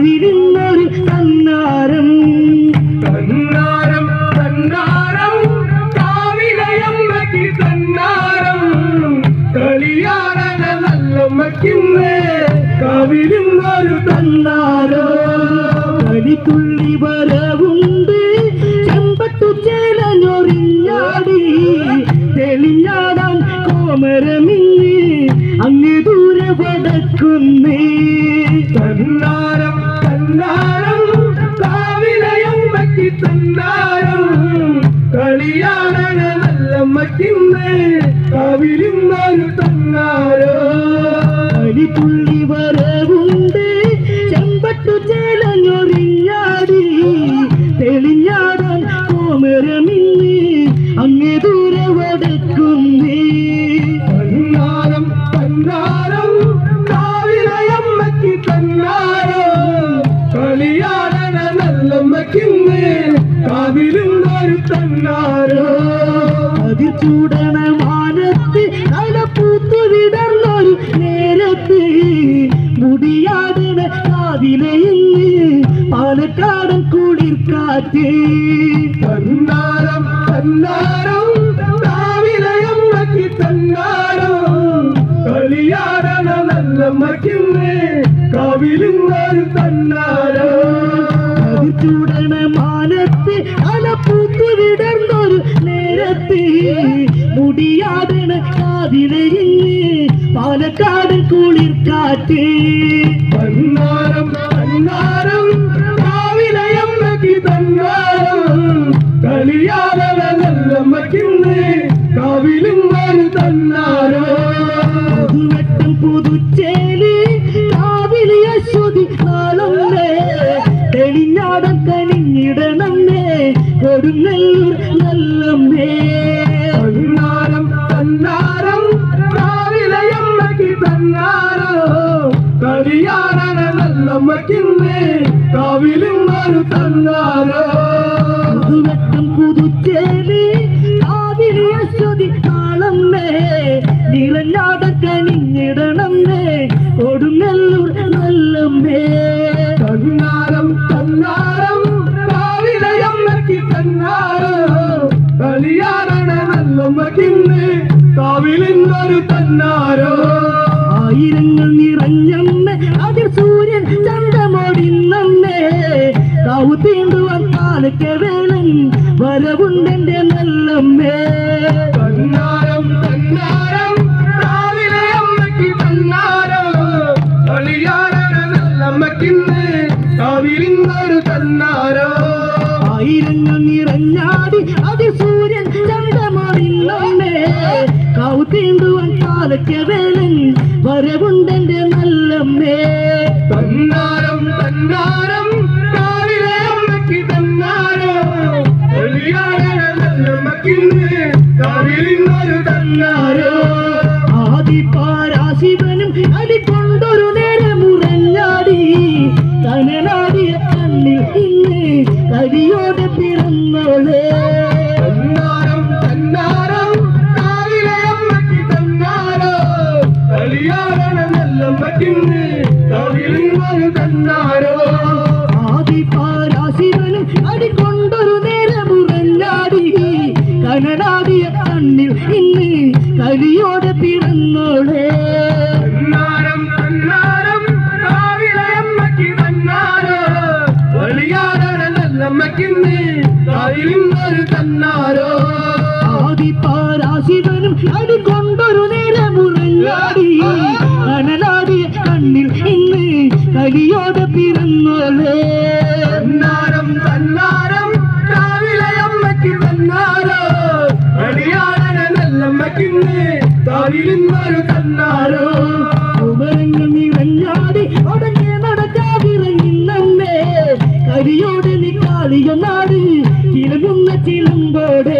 കാവിരുന്നൊരു തന്നാരം. തന്നാരം തന്നാരം കാവിലയമ്മയ്ക്ക് തന്നാരം. കളിയാടന നല്ലമ്മയ്ക്കിന്ന് കാവിരുന്നൊരു തന്നാരോ. കളിത്തുള്ളി വരവുണ്ട് കോമരമിന്ന് അങ്ങ് ദൂരെ വടക്കുന്നേ. തന്നാരം തന്നാരം കാവിലയമ്മക്ക് തന്നാരം. കളിയാടന നല്ലമ്മയ്ക്കിന്ന് കാവിരുന്നൊരു തന്നാരോ. കളിത്തുള്ളി തന്നാരോ? അതിൽ ചൂടണ മാനത്ത് തലപ്പൂത്തു വിടർന്നൊരു നേരത്ത് മുടിയാടണ കാതിലയിന്ന് പാലക്കാടൻ കുളിർക്കാറ്റ്. തന്നാരം തന്നാരം കാവിലയമ്മയ്ക്ക് തന്നാരോ. കളിയാടന നല്ല കാവിരുന്നൊരു തന്നാരോ മുടിയാടണ കാതിലയിന്ന് പാലക്കാടൻ കുളിർക്കാറ്റ് തന്നാരം തന്നാരം കാവിലയമ്മയ്ക്ക് തന്നാരം. കളിയാടന നല്ലമ്മയ്ക്കിന്ന് കാവിലുന്നൊരു തന്നാരോ. പുതുവട്ടം പുതുച്ചേലി കാവിലി അശ്വതി നാളമ്മേ തെളിഞ്ഞാടം കനിഞ്ഞിടണമേ കൊടുങ്ങല്ലൂർ തന്നാരം തന്നാരോ കളിയാടന നല്ലമ്മയ്ക്കിന്ന് കാവിലുന്നൊരു തന്നാരോ പുതുവട്ടം പുതുച്ചേരി കാവിലി അശ്വതി നാളമ്മേ നിറഞ്ഞാടം കനിഞ്ഞിടണമേ കൊടുങ്ങല്ലൂർ നല്ലമ്മേ തന്നാരം തന്നാരം സൂര്യൻ ചന്തമോടിന്നമ്മേ കാവു തീണ്ടുവാൻ പാലക്ക വേളൻ വരവുണ്ടെന്റെ നല്ലമ്മേ. തന്നാരം തന്നാരം കാവിലയമ്മയ്ക്ക് തന്നാരോ. കളിയാടന നല്ലമ്മയ്ക്കിന്ന് കാവിലിന്നൊരു തന്നാരോ. ആയിരങ്ങൾ നിറഞ്ഞാടി അതിൽ സൂര്യൻ ചന്തമോടിന്നമ്മേ കാവു തീണ്ടുവാൻ പാലക്ക വേളൻ വരവുണ്ടെന്റെ നല്ലമ്മേ. തന്നാരം തന്നാരം കാവിലയമ്മയ്ക്ക് തന്നാരോ. കളിയാടന നല്ലമ്മയ്ക്കിന്ന് തന്നാരോ. ആദി പാരാശിവനും നേരം നേരമുറഞ്ഞാടി കനനാടിയ കണ്ണിൽ ഇന്ന് കരിയോടെ പിറന്നോളേ തന്നാരം തന്നാരം കാവിലയമ്മയ്ക്ക് തന്നാരോ. കളിയാടന തന്നാരോ ആദി പാരാശിവനും അടികൊണ്ടൊരു നേരമുറല്ലാടി. കനനാദിയ കണ്ണിൽ ഇന്ന് കലിയോടെ പിറന്നോളേ. തന്നാരം ആദി പാരാശിവനും കരിയോടെ പിറന്നോളേ. തന്നാരം തന്നാരം? കാവിലയമ്മയ്ക്ക് തന്നാരോ കളിയാടന നല്ലമ്മയ്ക്കിന്ന് തന്നാരോ? കുമരങ്ങൾ നിറഞ്ഞാടി ഉടനെ നടക്കാതിറങ്ങിന്നമ്മേ കരിയോടെ നീ കാളിയ നാട് ചിലകുന്ന ചിലമ്പോടെ.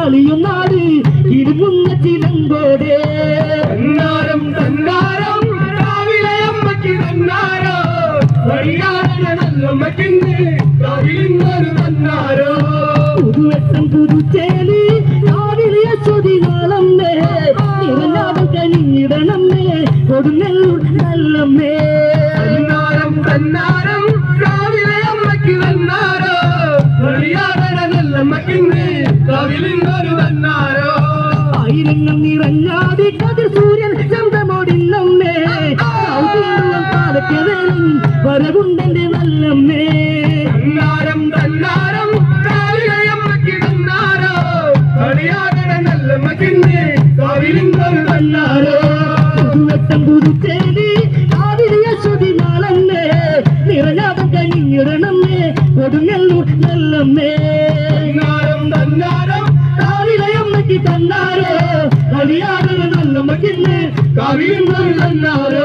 കാളിയ നാട് ചിലകുന്ന ചിലങ്കോടെ. തന്നാരം പുതുവെട്ടം പുതുച്ചേലി നാളമ്മേ കനിഞ്ഞിടണമ്മേ നല്ലമ്മേ. തന്നാരം തന്നാരം പാലക്കവേലും വരവുണ്ടെന്റെ നല്ലമ്മേ. തന്നാരം തന്നാരം രാവിലെ അമ്മയ്ക്ക് തന്നാരോ കളിയാടണ നല്ലമ്മക്കിന്ന് കവിളിന്നൊരു തന്നാരോ. പുതുവെട്ടം പുതുച്ചേലി കാവിലിയ ശ്രുതി നാളമ്മേ നിറഞ്ഞാടം കനിഞ്ഞിടണമ്മേ കൊടുങ്ങല്ലൂർ നല്ലമ്മേ. തന്നാരം തന്നാരം കാവിലയമ്മയ്ക്ക് തന്നാരോ. നല്ലമ്മക്കിന്ന് കവിളിന്നൊരു തന്നാരോ.